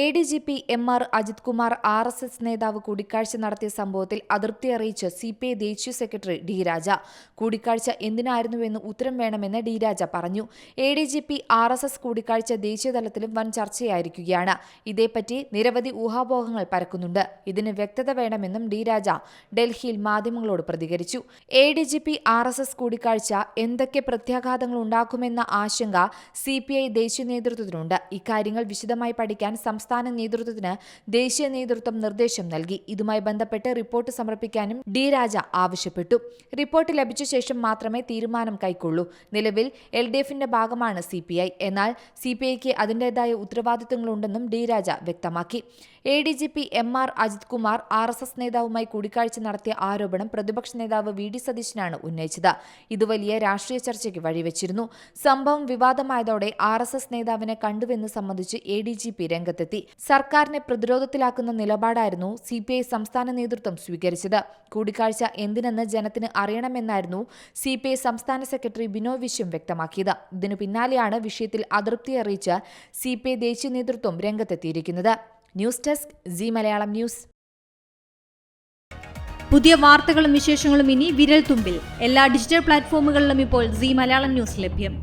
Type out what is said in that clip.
A D G P M R Ajith Kumar R S S നേതാവ് കൂടിക്കാഴ്ച നടത്തിയ സംഭവത്തിൽ അതൃപ്തി അറിയിച്ച് സി പി ഐ ദേശീയ സെക്രട്ടറി ഡി രാജ. കൂടിക്കാഴ്ച എന്തിനായിരുന്നുവെന്ന് ഉത്തരം വേണമെന്ന് ഡി രാജ പറഞ്ഞു. A D G P R S S കൂടിക്കാഴ്ച ദേശീയതലത്തിലും വൻ ചർച്ചയായിരിക്കുകയാണ്. ഇതേപ്പറ്റി നിരവധി ഊഹാപോഹങ്ങൾ പരക്കുന്നുണ്ട്. ഇതിന് വ്യക്തത വേണമെന്നും ഡി രാജ ഡൽഹിയിൽ മാധ്യമങ്ങളോട് പ്രതികരിച്ചു. A D G P R S S കൂടിക്കാഴ്ച എന്തൊക്കെ പ്രത്യാഘാതങ്ങൾ ഉണ്ടാക്കുമെന്ന ആശങ്ക സി പി ഐ ദേശീയ നേതൃത്വത്തിനുണ്ട്. ഇക്കാര്യങ്ങൾ വിശദമായി പഠിക്കാൻ സംസ്ഥാന നേതൃത്വത്തിന് ദേശീയ നേതൃത്വം നിർദ്ദേശം നൽകി. ഇതുമായി ബന്ധപ്പെട്ട് റിപ്പോർട്ട് സമർപ്പിക്കാനും ഡി രാജ ആവശ്യപ്പെട്ടു. റിപ്പോർട്ട് ലഭിച്ച ശേഷം മാത്രമേ തീരുമാനം കൈക്കൊള്ളൂ. നിലവിൽ എൽ ഡി എഫിന്റെ ഭാഗമാണ് സി പി ഐ. എന്നാൽ സി പി ഐക്ക് അതിന്റേതായ ഉത്തരവാദിത്തങ്ങളുണ്ടെന്നും ഡി രാജ വ്യക്തമാക്കി. A D G P M R Ajith Kumar R S S നേതാവുമായി കൂടിക്കാഴ്ച നടത്തിയ ആരോപണം പ്രതിപക്ഷ നേതാവ് വി ഡി സതീശനാണ് ഉന്നയിച്ചത്. ഇത് വലിയ രാഷ്ട്രീയ ചർച്ചയ്ക്ക് വഴിവെച്ചിരുന്നു. സംഭവം വിവാദമായതോടെ ആർ എസ് എസ് നേതാവിനെ കണ്ടുവെന്ന് സംബന്ധിച്ച് എ ഡി ജി പി രംഗത്തെത്തി സർക്കാരിനെ പ്രതിരോധത്തിലാക്കുന്ന നിലപാടായിരുന്നു സി പി ഐ സംസ്ഥാന നേതൃത്വം സ്വീകരിച്ചത്. കൂടിക്കാഴ്ച എന്തിനെന്ന് ജനത്തിന് അറിയണമെന്നായിരുന്നു സി പി ഐ സംസ്ഥാന സെക്രട്ടറി ബിനോയ് വിശ്വം വ്യക്തമാക്കിയത്. ഇതിനു പിന്നാലെയാണ് വിഷയത്തിൽ അതൃപ്തി അറിയിച്ച് സി പി ഐ ദേശീയ നേതൃത്വം രംഗത്തെത്തിയിരിക്കുന്നത്. News desk G Malayalam news. പുതിയ വാർത്തകളും വിശേഷങ്ങളും ഇനി വിരൽ തുമ്പിൽ എല്ലാ ഡിജിറ്റൽ പ്ലാറ്റ്ഫോമുകളിലും ഇപ്പോൾ സി മലയാളം ന്യൂസ് ലഭ്യം.